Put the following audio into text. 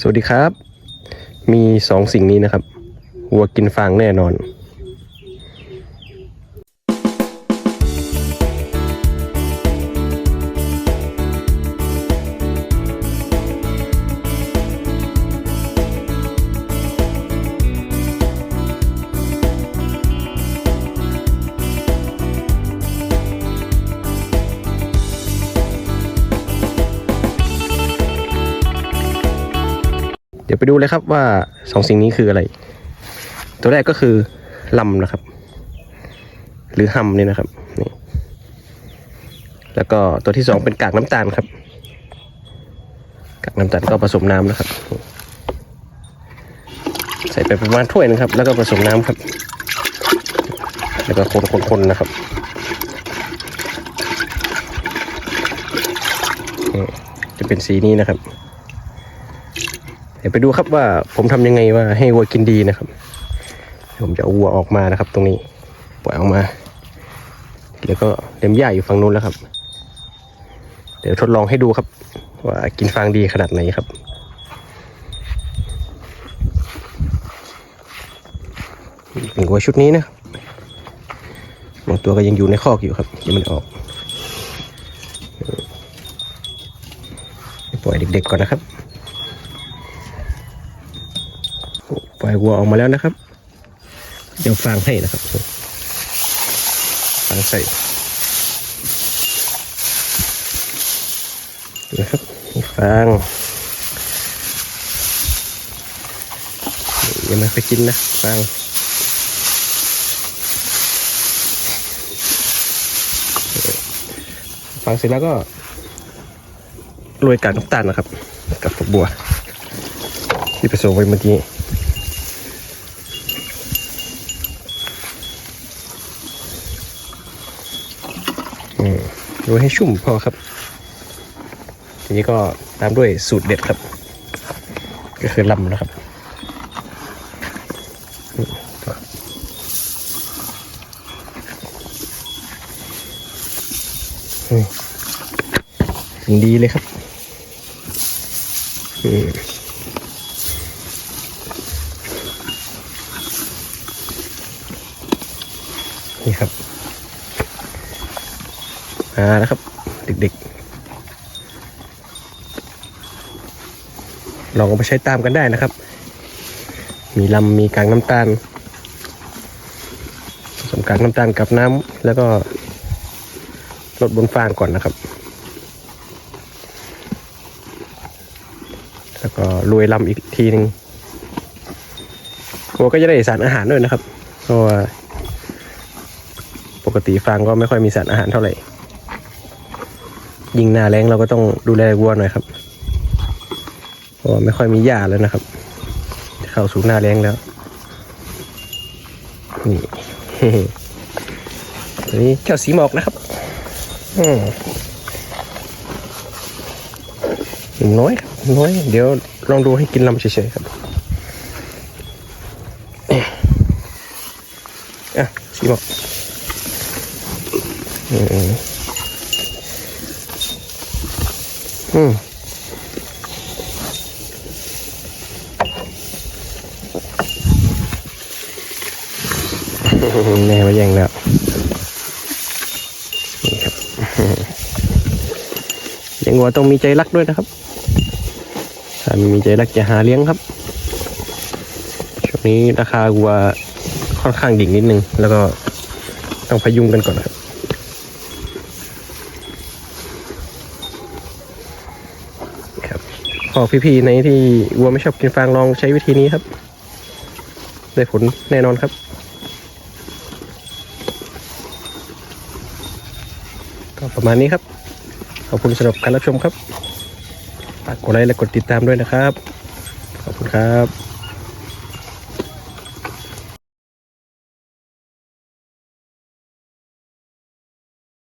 สวัสดีครับ มีสองสิ่งนี้นะครับ วัวกินฟางแน่นอน ดี๋ยวไปดูเลยครับว่าสองสิ่งนี้คืออะไร ตัวแรกก็คือลำนะครับ หรือหำนี่นะครับนี่แล้วก็ตัวที่สองเป็นกากน้ำตาลครับ กากน้ำตาลก็ผสมน้ำนะครับ ใส่ไปประมาณถ้วยหนึงครับ แล้วก็ผสมน้ำครับ แล้วก็คนๆๆนะครับจะเป็นสีนี้นะครับ เดี๋ยวไปดูครับว่าผมทำยังไงว่าให้วัวกินดีนะครับเดี๋ยวผมจะเอาวัวออกมานะครับ ตรงนี้ปล่อยออกมา แล้วก็เล็มหญ้าอยู่ฝั่งนู้นแล้วครับ เดี๋ยวทดลองให้ดูครับ ว่ากินฟางดีขนาดไหนครับเป็นวัวชุดนี้นะบางตัวก็ยังอยู่ในคอกอยู่ครับยังไมันออกปล่อยเด็กๆก่อนนะครับ ปล่อยวัวออกมาแล้วนะครับเดี๋ยวฟางให้นะครับฟางใส่นะครับฟางยังไม่ไปกินนะฟางฟางเสร็จแล้วก็โรยกากน้ำตาลนะครับ กับฝักบัว ที่ผสมไว้เมื่อกี้ อื มดูให้ชุ่มพอครับ ทีนี้ก็ตามด้วยสูตรเด็ดครับ ก็คือลำนะครับอืมก็อืมสิ่งดีเลยครับนี่ครับ มาแล้วครับ เด็กๆ ลองเอาไปใช้ตามกันได้นะครับ มีลำมีกากน้ำตาลผสมกากน้ำตาลกับน้ำแล้วก็ลดบนฟางก่อนนะครับ แล้วก็โรยลำอีกทีหนึ่งวัวก็จะได้สารอาหารด้วยนะครับ เพราะว่าปกติฟางก็ไม่ค่อยมีสารอาหารเท่าไหร่ ยิ่งหน้าแรงเราก็ต้องดูแลวัวหน่อยครับเพราะว่าไม่ค่อยมีหญ้าแล้วนะครับ เข้าสู่หน้าแรงแล้วนี่ตัวนี้เจ้าสีหมอกนะครับหนุ่มน้อยครับน้อย เดี๋ยวลองดูให้กินลำเฉยๆครับอะสีหมอกอืม อืมแม่มาแย่งแล้ว นี่ครับเลี้ยงวัวต้องมีใจรักด้วยนะครับ ถ้าไม่มีใจรักจะหาเลี้ยงครับ ช่วงนี้ราคาวัวค่อนข้างดิ่งนิดนึง แล้วก็ต้องพยุงกันก่อนนะครับ ขอพี่ๆในที่วัวไม่ชอบกินฟางลองใช้วิธีนี้ครับ ได้ผลแน่นอนครับ ก็ประมาณนี้ครับ ขอบคุณสำหรับการรับชมครับฝากกดไลค์และกดติดตามด้วยนะครับ ขอบคุณครับ